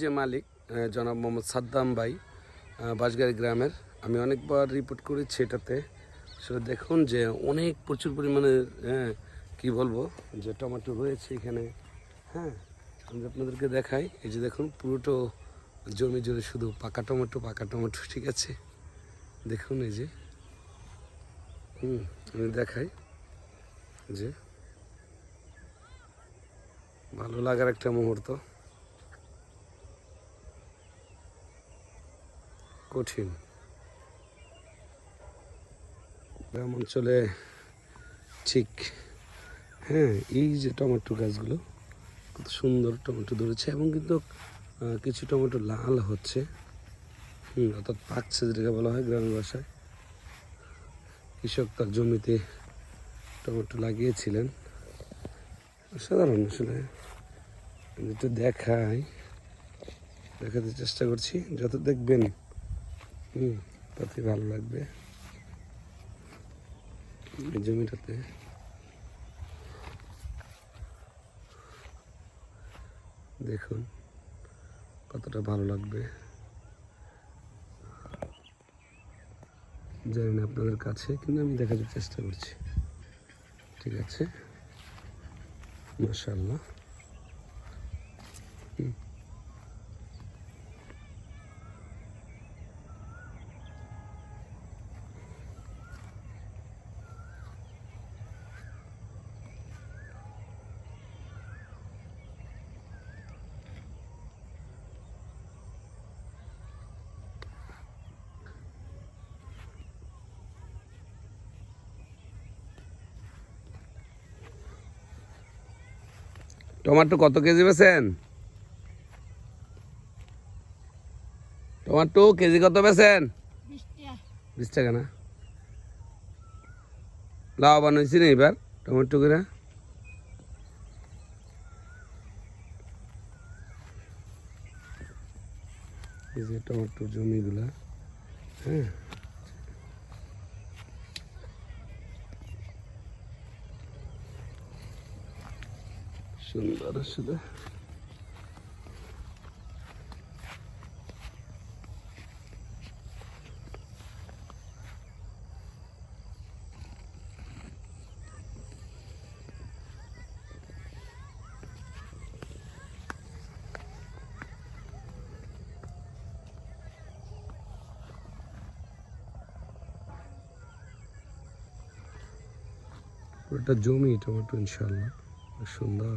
যে মালিক জনাব মোহাম্মদ সাদ্দাম ভাই বাঁশগাড়ি গ্রামের। আমি অনেকবার রিপোর্ট করেছি এটাতে। সেটা দেখুন যে অনেক প্রচুর পরিমাণে হ্যাঁ কী বলব, যে টমেটো রয়েছে এখানে হ্যাঁ আমি আপনাদেরকে দেখাই। এই যে দেখুন, পুরোটো জমি জুড়ে শুধু পাকা টমেটো পাকা টমেটো, ঠিক আছে? দেখুন এই যে, হুম, আমি দেখাই যে ভালো লাগার একটা মুহূর্ত। কঠিন। গ্রাম অঞ্চলে ঠিক হ্যাঁ এই যে টমেটো গাছগুলো কত সুন্দর টমেটো ধরেছে এবং কিন্তু কিছু টমেটো লাল হচ্ছে। হুম, অর্থাৎ পাকছে যেটাকে বলা হয় গ্রামের ভাষায়। কৃষক তার জমিতে টমেটো লাগিয়েছিলেন। সাধারণ আসলে। একটু দেখাই, দেখাতে চেষ্টা করছি। যত দেখবেন হুম ততই ভালো লাগবে। জমিটাতে। দেখুন, কতটা ভালো লাগবে। জানি না আপনাদের কাছে, কিন্তু আমি দেখাতে চেষ্টা করছি। ঠিক আছে? মাশাল্লাহ হুম। টমাটো কত কেজি বেছেন? টমাটো কেজি কত বেছেন? বিশ টাকা না লাভবান হয়েছি না এবার টমেটো এই যে টমেটো জমিগুলা হ্যাঁ? সুন্দর আসলে পুরোটা জমি টমেটো ইনশাল্লাহ সুন্দর